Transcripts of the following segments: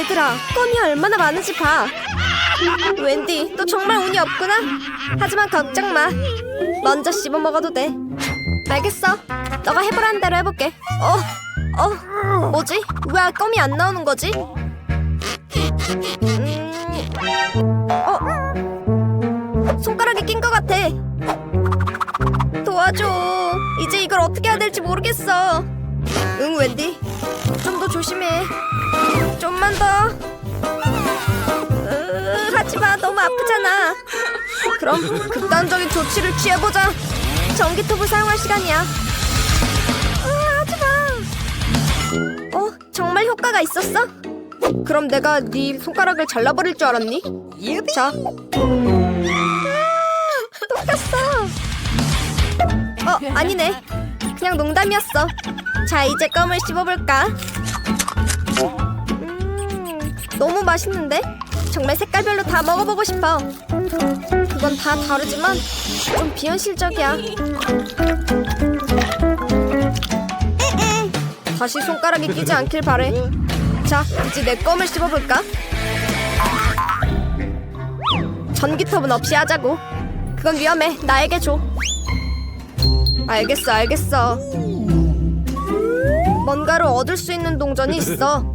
얘들아, 껌이 얼마나 많은지 봐. 웬디, 너 정말 운이 없구나. 하지만 걱정 마. 먼저 씹어 먹어도 돼. 알겠어. 너가 해보라는 대로 해볼게. 어, 어, 뭐지? 왜 껌이 안 나오는 거지? 음, 어, 손가락에 낀 것 같아. 도와줘. 이제 이걸 어떻게 해야 될지 모르겠어. 응, 웬디. 좀 더 조심해. 좀만 더. 으, 하지마, 너무 아프잖아. 그럼 극단적인 조치를 취해보자. 전기톱을 사용할 시간이야. 으, 하지마. 어, 정말 효과가 있었어? 그럼 내가 네 손가락을 잘라버릴 줄 알았니? 자. 아, 똑같어. 어, 아니네. 그냥 농담이었어. 자, 이제 껌을 씹어볼까? 음, 너무 맛있는데? 정말 색깔별로 다 먹어보고 싶어. 그건 다 다르지만 좀 비현실적이야. 다시 손가락이 끼지 않길 바래. 자, 이제 내 껌을 씹어볼까? 전기톱은 없이 하자고. 그건 위험해. 나에게 줘. 알겠어, 알겠어. 뭔가를 얻을 수 있는 동전이 있어.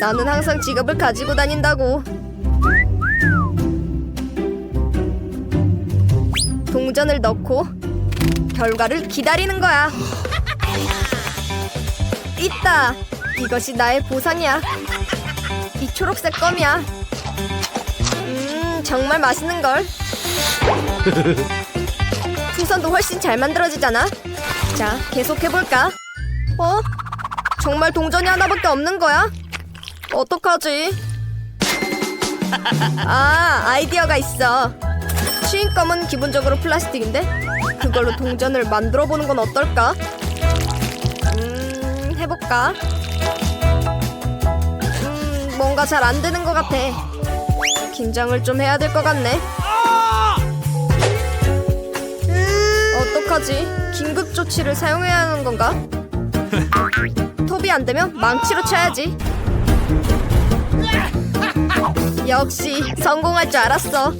나는 항상 지갑을 가지고 다닌다고. 동전을 넣고 결과를 기다리는 거야. 있다. 이것이 나의 보상이야. 이 초록색 껌이야. 음, 정말 맛있는 걸. 풍선도 훨씬 잘 만들어지잖아. 자, 계속 해볼까? 어? 정말 동전이 하나밖에 없는 거야? 어떡하지? 아, 아이디어가 있어. 추인껌은 기본적으로 플라스틱인데 그걸로 동전을 만들어 보는 건 어떨까? 음, 해볼까? 음, 뭔가 잘 안 되는 것 같아. 긴장을 좀 해야 될 것 같네. 어떡하지? 긴급 조치를 사용해야 하는 건가? 톱이 안 되면 망치로 쳐야지. 역시 성공할 줄 알았어.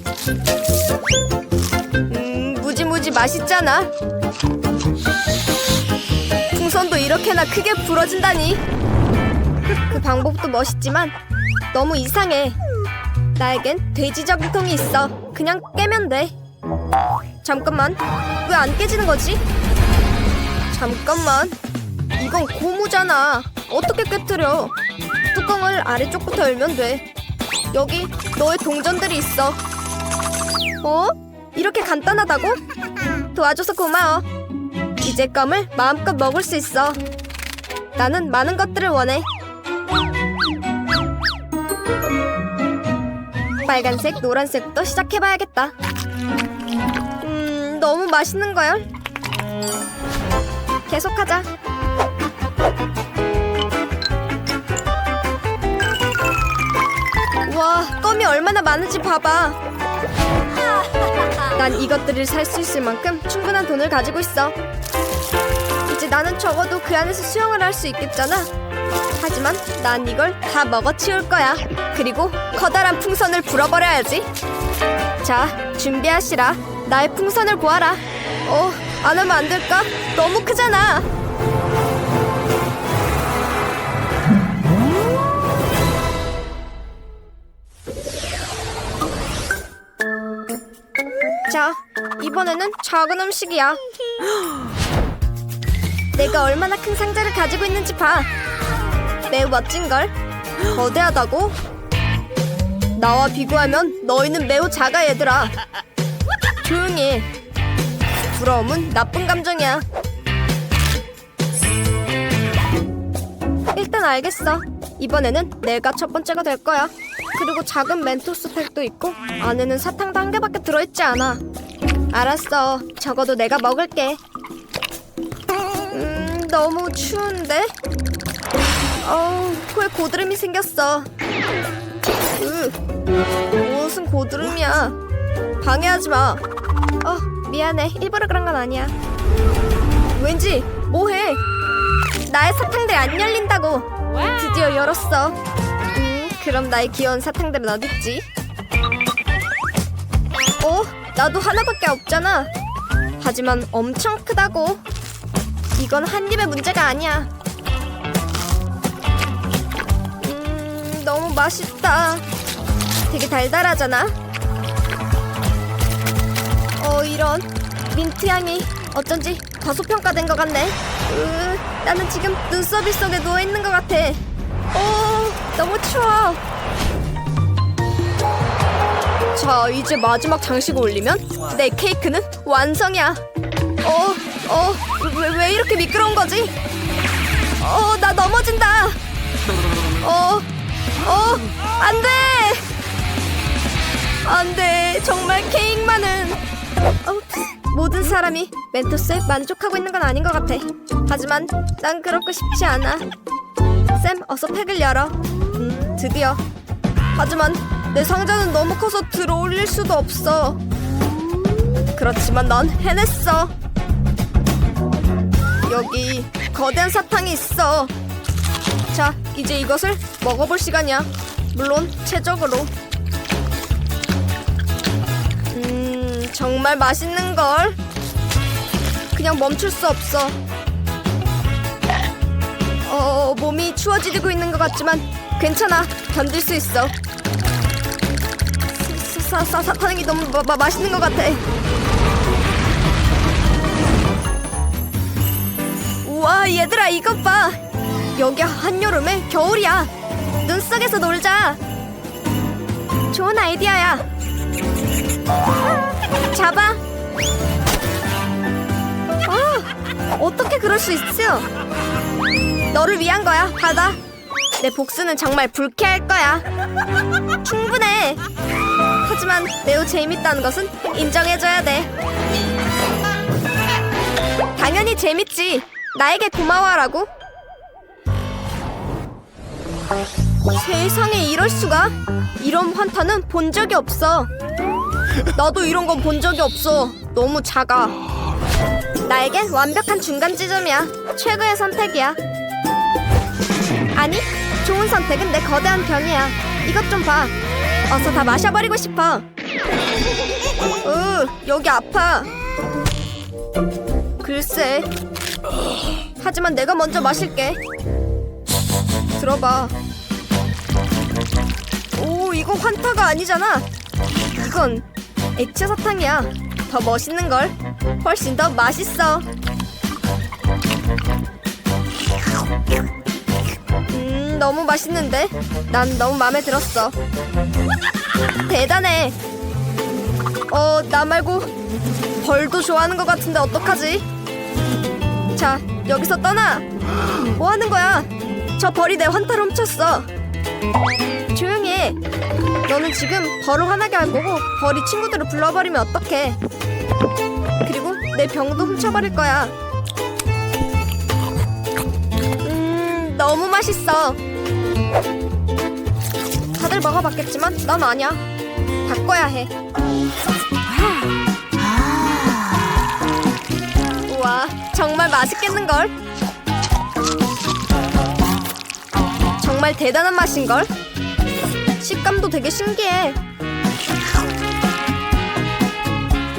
음, 무지무지 맛있잖아. 풍선도 이렇게나 크게 부러진다니. 그 방법도 멋있지만 너무 이상해. 나에겐 돼지 저금통이 있어. 그냥 깨면 돼. 잠깐만. 왜 안 깨지는 거지? 잠깐만. 이건 고무잖아. 어떻게 깨뜨려? 뚜껑을 아래쪽부터 열면 돼. 여기 너의 동전들이 있어. 어? 이렇게 간단하다고? 도와줘서 고마워. 이제 껌을 마음껏 먹을 수 있어. 나는 많은 것들을 원해. 빨간색, 노란색부터 시작해봐야겠다. 음, 너무 맛있는 걸. 계속하자. 와, 껌이 얼마나 많은지 봐봐. 난 이것들을 살 수 있을 만큼 충분한 돈을 가지고 있어. 이제 나는 적어도 그 안에서 수영을 할 수 있겠잖아. 하지만 난 이걸 다 먹어치울 거야. 그리고 커다란 풍선을 불어버려야지. 자, 준비하시라. 나의 풍선을 보아라. 어, 안 하면 안 될까? 너무 크잖아. 자, 이번에는 작은 음식이야. 내가 얼마나 큰 상자를 가지고 있는지 봐. 매우 멋진걸? 거대하다고? 나와 비교하면 너희는 매우 작아 얘들아. 조용히 해. 부러움은 나쁜 감정이야. 일단 알겠어. 이번에는 내가 첫 번째가 될 거야. 그리고 작은 멘토스 팩도 있고 안에는 사탕도 한 개밖에 들어있지 않아. 알았어. 적어도 내가 먹을게. 음, 너무 추운데? 어우, 코에 고드름이 생겼어. 으, 무슨 고드름이야. 방해하지 마. 어, 미안해. 일부러 그런 건 아니야. 왠지, 뭐해? 나의 사탕들 안 열린다고. 드디어 열었어. 음, 그럼 나의 귀여운 사탕들은 어딨지? 어? 나도 하나밖에 없잖아. 하지만 엄청 크다고. 이건 한 입의 문제가 아니야. 음, 너무 맛있다. 되게 달달하잖아. 어, 이런 민트 향이 어쩐지 과소평가된 것 같네. 으, 나는 지금 눈썹이 속에 누워 있는 것 같아. 오, 너무 추워. 자, 이제 마지막 장식을 올리면 내 케이크는 완성이야. 어, 어, 왜, 왜 이렇게 미끄러운 거지? 어, 나 넘어진다. 어, 어, 안 돼! 안 돼, 정말 케이크만은. 어, 모든 사람이 멘토스에 만족하고 있는 건 아닌 것 같아. 하지만 난 그렇고 싶지 않아. 쌤, 어서 팩을 열어. 음, 드디어. 하지만 내 상자는 너무 커서 들어 올릴 수도 없어. 그렇지만 넌 해냈어. 여기 거대한 사탕이 있어. 자, 이제 이것을 먹어볼 시간이야. 물론 최적으로. 정말 맛있는 걸. 그냥 멈출 수 없어. 어, 몸이 추워지고 있는 것 같지만 괜찮아. 견딜 수 있어. 사, 사, 사탕이 너무 마, 마, 맛있는 것 같아. 우와, 얘들아 이것 봐. 여기 한여름에 겨울이야. 눈 속에서 놀자. 좋은 아이디어야. 잡아. 아, 어떻게 그럴 수 있어? 너를 위한 거야. 받아. 내 복수는 정말 불쾌할 거야. 충분해. 하지만 매우 재밌다는 것은 인정해줘야 돼. 당연히 재밌지. 나에게 고마워하라고. 세상에 이럴 수가? 이런 환타는 본 적이 없어. 나도 이런 건 본 적이 없어. 너무 작아. 나에겐 완벽한 중간 지점이야. 최고의 선택이야. 아니, 좋은 선택은 내 거대한 병이야. 이것 좀 봐. 어서 다 마셔버리고 싶어. 으, 여기 아파. 글쎄. 하지만 내가 먼저 마실게. 들어봐. 오, 이거 환타가 아니잖아. 이건 액체 사탕이야. 더 멋있는 걸. 훨씬 더 맛있어. 음, 너무 맛있는데? 난 너무 마음에 들었어. 대단해. 어, 나 말고 벌도 좋아하는 것 같은데 어떡하지? 자, 여기서 떠나. 뭐 하는 거야? 저 벌이 내 환타를 훔쳤어. 조용히 해. 너는 지금 벌을 화나게 할 거고 벌이 친구들을 불러버리면 어떡해? 그리고 내 병도 훔쳐버릴 거야. 음, 너무 맛있어. 다들 먹어봤겠지만 난 아니야. 바꿔야 해. 우와, 정말 맛있겠는걸? 정말 대단한 맛인걸? 식감도 되게 신기해.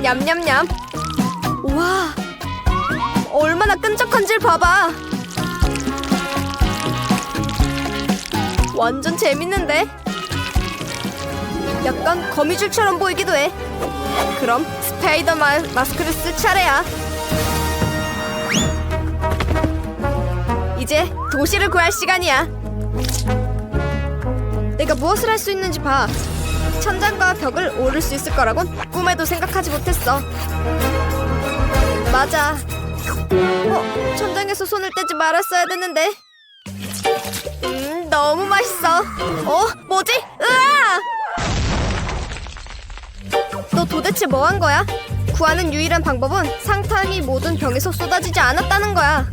냠냠냠. 우와, 얼마나 끈적한지를 봐봐. 완전 재밌는데? 약간 거미줄처럼 보이기도 해. 그럼 스파이더만 마스크를 쓸 차례야. 이제 도시를 구할 시간이야. 내가 무엇을 할 수 있는지 봐. 천장과 벽을 오를 수 있을 거라곤 꿈에도 생각하지 못했어. 맞아. 어, 천장에서 손을 떼지 말았어야 됐는데. 음, 너무 맛있어. 어, 뭐지? 으아! 너 도대체 뭐 한 거야? 구하는 유일한 방법은 상탄이 모든 병에서 쏟아지지 않았다는 거야.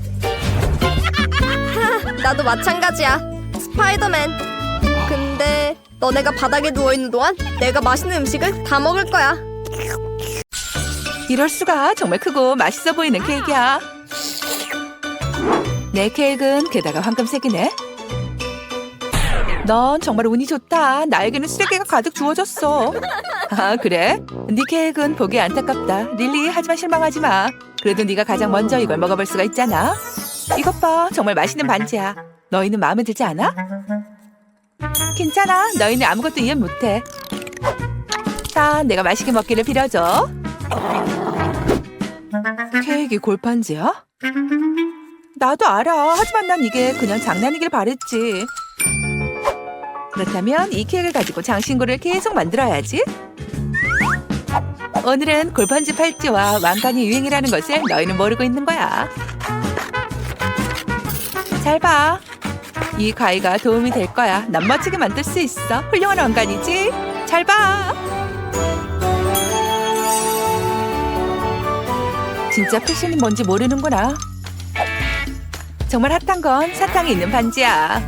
하, 나도 마찬가지야. 스파이더맨. 너네가 바닥에 누워 있는 동안 내가 맛있는 음식을 다 먹을 거야. 이럴 수가 정말 크고 맛있어 보이는 케이크야. 내 케이크는 게다가 황금색이네. 넌 정말 운이 좋다. 나에게는 쓰레기가 가득 주어졌어. 아, 그래? 네 계획은 보기 안타깝다. 릴리, 하지만 실망하지 마. 그래도 네가 가장 먼저 이걸 먹어볼 수가 있잖아. 이것 봐, 정말 맛있는 반지야. 너희는 마음에 들지 않아? 괜찮아. 너희는 아무것도 이해 못해. 자, 내가 맛있게 먹기를 빌어줘. 케이크 골판지야? 나도 알아. 하지만 난 이게 그냥 장난이길 바랬지. 그렇다면 이 케이크를 가지고 장신구를 계속 만들어야지. 오늘은 골판지 팔찌와 왕관이 유행이라는 것을 너희는 모르고 있는 거야. 잘 봐. 이 가위가 도움이 될 거야. 난 멋지게 만들 수 있어. 훌륭한 왕관이지? 잘 봐. 진짜 패션이 뭔지 모르는구나. 정말 핫한 건 사탕이 있는 반지야.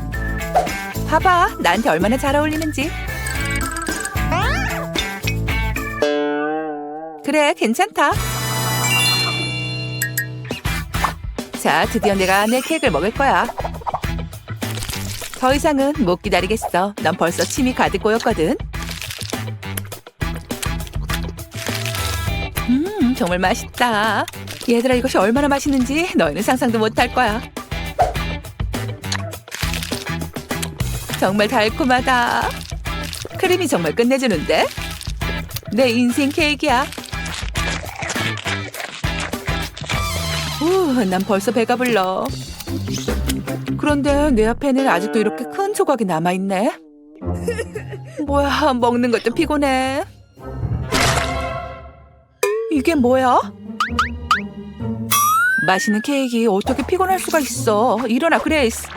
봐봐, 나한테 얼마나 잘 어울리는지. 그래, 괜찮다. 자, 드디어 내가 내 케이크를 먹을 거야. 더 이상은 못 기다리겠어. 난 벌써 침이 가득 고였거든. 음, 정말 맛있다. 얘들아, 이것이 얼마나 맛있는지 너희는 상상도 못할 거야. 정말 달콤하다. 크림이 정말 끝내주는데? 내 인생 케이크야. 우, 난 벌써 배가 불러. 그런데 내 앞에는 아직도 이렇게 큰 조각이 남아있네. 뭐야, 먹는 것도 피곤해. 이게 뭐야? 맛있는 케이크 어떻게 피곤할 수가 있어? 일어나, 그레이스.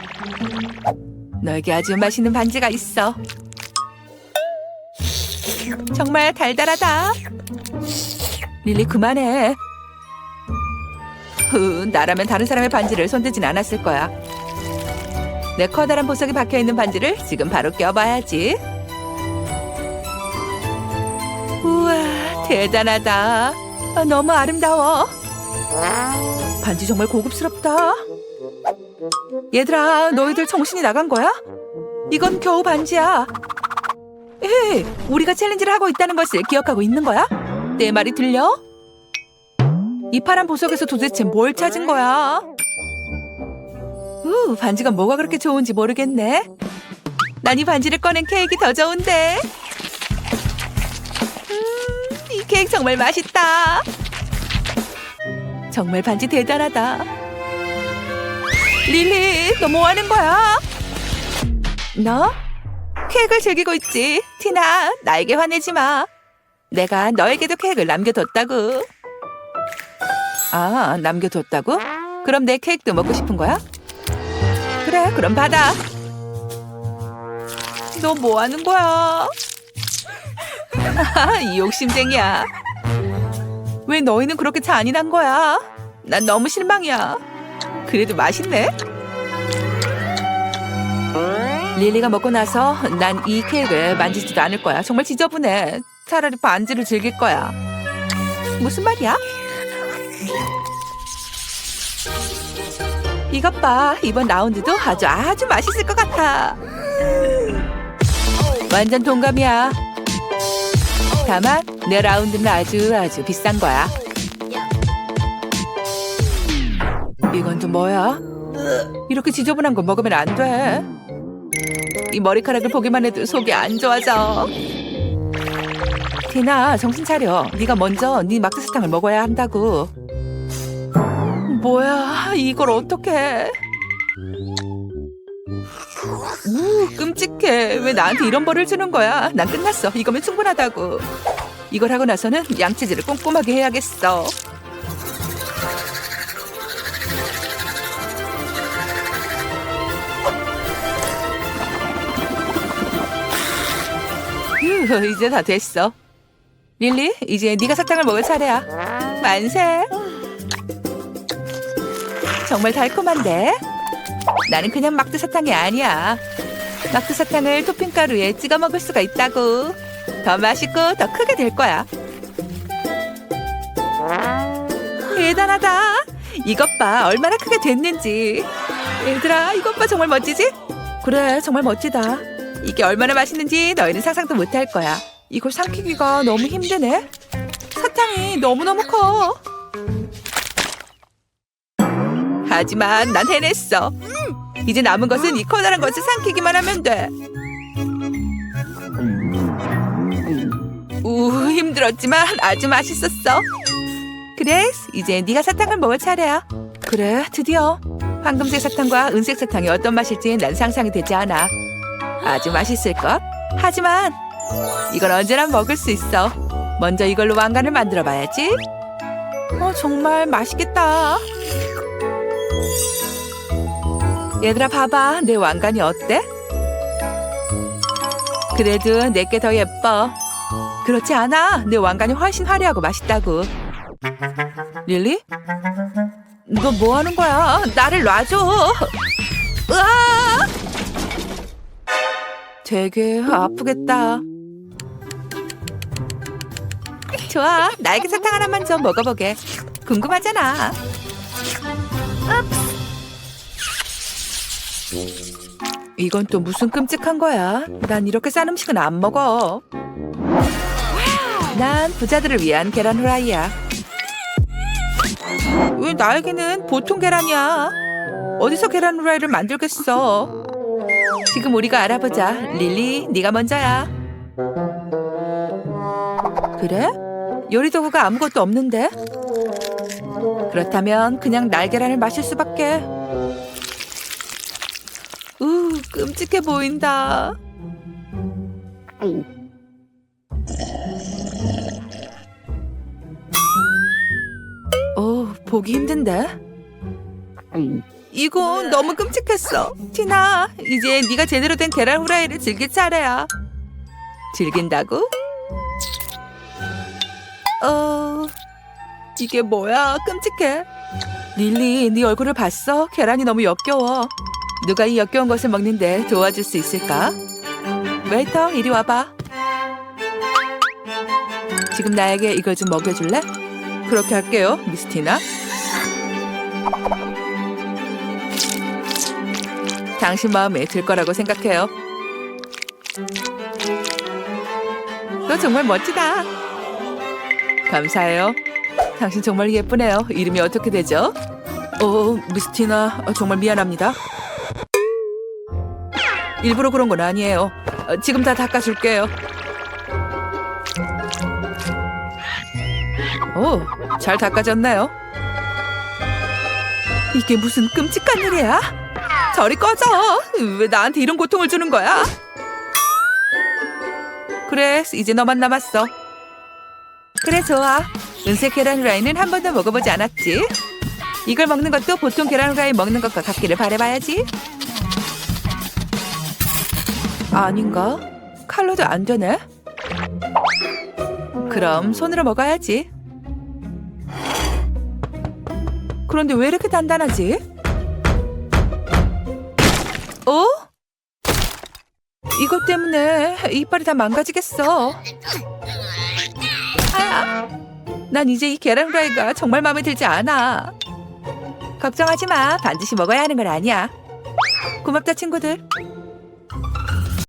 너에게 아주 맛있는 반지가 있어. 정말 달달하다. 릴리 그만해. 후, 나라면 다른 사람의 반지를 손대진 않았을 거야. 내 커다란 보석이 박혀 있는 반지를 지금 바로 껴봐야지. 우와, 대단하다. 아, 너무 아름다워. 반지 정말 고급스럽다. 얘들아, 너희들 정신이 나간 거야? 이건 겨우 반지야. 에이, 우리가 챌린지를 하고 있다는 것을 기억하고 있는 거야? 내 말이 들려? 이 파란 보석에서 도대체 뭘 찾은 거야? 우, 반지가 뭐가 그렇게 좋은지 모르겠네. 난 이 반지를 꺼낸 케이크 더 좋은데. 음, 이 케이크 정말 맛있다. 정말 반지 대단하다. 릴리, 너 뭐 하는 거야? 너? 케이크를 즐기고 있지. 티나, 나에게 화내지 마. 내가 너에게도 케이크를 남겨뒀다고. 아, 남겨뒀다고? 그럼 내 케이크도 먹고 싶은 거야? 그래, 그럼 받아. 너 뭐 하는 거야? 이 욕심쟁이야. 왜 너희는 그렇게 잔인한 거야? 난 너무 실망이야. 그래도 맛있네. 릴리가 먹고 나서 난 이 케이크를 만지지도 않을 거야. 정말 지저분해. 차라리 반지를 즐길 거야. 무슨 말이야? 이것 봐. 이번 라운드도 아주 아주 맛있을 것 같아. 완전 동감이야. 다만 내 라운드는 아주 아주 비싼 거야. 이건 또 뭐야? 이렇게 지저분한 거 먹으면 안 돼. 이 머리카락을 보기만 해도 속이 안 좋아져. 티나 정신 차려. 네가 먼저 네 마크 사탕을 먹어야 한다고. 뭐야 이걸 어떡해? 우 끔찍해. 왜 나한테 이런 벌을 주는 거야? 난 끝났어. 이거면 충분하다고. 이걸 하고 나서는 양치질을 꼼꼼하게 해야겠어. 휴, 이제 다 됐어. 릴리, 이제 네가 사탕을 먹을 차례야. 만세. 정말 달콤한데? 나는 그냥 막두 사탕이 아니야. 막두 사탕을 토핑 가루에 찍어 먹을 수가 있다고. 더 맛있고 더 크게 될 거야. 대단하다. 이것 봐, 얼마나 크게 됐는지. 얘들아, 이것 봐, 정말 멋지지? 그래, 정말 멋지다. 이게 얼마나 맛있는지 너희는 상상도 못할 거야. 이걸 삼키기가 너무 힘드네. 사탕이 너무너무 커. 하지만 난 해냈어. 이제 남은 것은 이 커다란 것을 삼키기만 하면 돼. 우 힘들었지만 아주 맛있었어. 그래, 이제 네가 사탕을 먹을 차례야. 그래, 드디어 황금색 사탕과 은색 사탕이 어떤 맛일지 난 상상이 되지 않아. 아주 맛있을 것. 하지만 이건 언제나 먹을 수 있어. 먼저 이걸로 왕관을 만들어 봐야지. 어, 정말 맛있겠다. 얘들아 봐봐, 내 왕관이 어때? 그래도 내게 더 예뻐. 그렇지 않아. 내 왕관이 훨씬 화려하고 맛있다고. 릴리? 너 뭐 하는 거야? 나를 놔줘. 으아! 되게 아프겠다. 좋아, 날개 사탕 하나만 좀 먹어보게. 궁금하잖아. 이건 또 무슨 끔찍한 거야? 난 이렇게 싼 음식은 안 먹어. 난 부자들을 위한 계란 후라이야. 왜 나에게는 보통 계란이야? 어디서 계란 후라이를 만들겠어? 지금 우리가 알아보자. 릴리, 네가 먼저야. 그래? 요리 도구가 아무것도 없는데? 그렇다면 그냥 날계란을 마실 수밖에. 우, 끔찍해 보인다. 어, 보기 힘든데? 이건 너무 끔찍했어. 티나, 이제 네가 제대로 된 계란 후라이를 즐길 차례야. 즐긴다고? 어, 이게 뭐야? 끔찍해. 릴리, 네 얼굴을 봤어? 계란이 너무 역겨워. 누가 이 역겨운 것을 먹는데 도와줄 수 있을까? 웨이터, 이리 와봐. 지금 나에게 이걸 좀 먹여줄래? 그렇게 할게요, 미스티나. 당신 마음에 들 거라고 생각해요. 너 정말 멋지다. 감사해요. 당신 정말 예쁘네요. 이름이 어떻게 되죠? 어, 미스티나, 어, 정말 미안합니다. 일부러 그런 건 아니에요. 어, 지금 다 닦아줄게요. 오, 잘 닦아졌나요? 이게 무슨 끔찍한 일이야? 저리 꺼져! 왜 나한테 이런 고통을 주는 거야? 그래, 이제 너만 남았어. 그래, 좋아. 은색 계란 후라이는 한 번도 먹어보지 않았지? 이걸 먹는 것도 보통 계란 후라이 먹는 것과 같기를 바래봐야지. 아닌가? 칼로도 안 되네? 그럼 손으로 먹어야지. 그런데 왜 이렇게 단단하지? 어? 이것 때문에 이빨이 다 망가지겠어. 아, 난 이제 이 계란 후라이가 정말 마음에 들지 않아. 걱정하지 마. 반드시 먹어야 하는 건 아니야. 고맙다 친구들.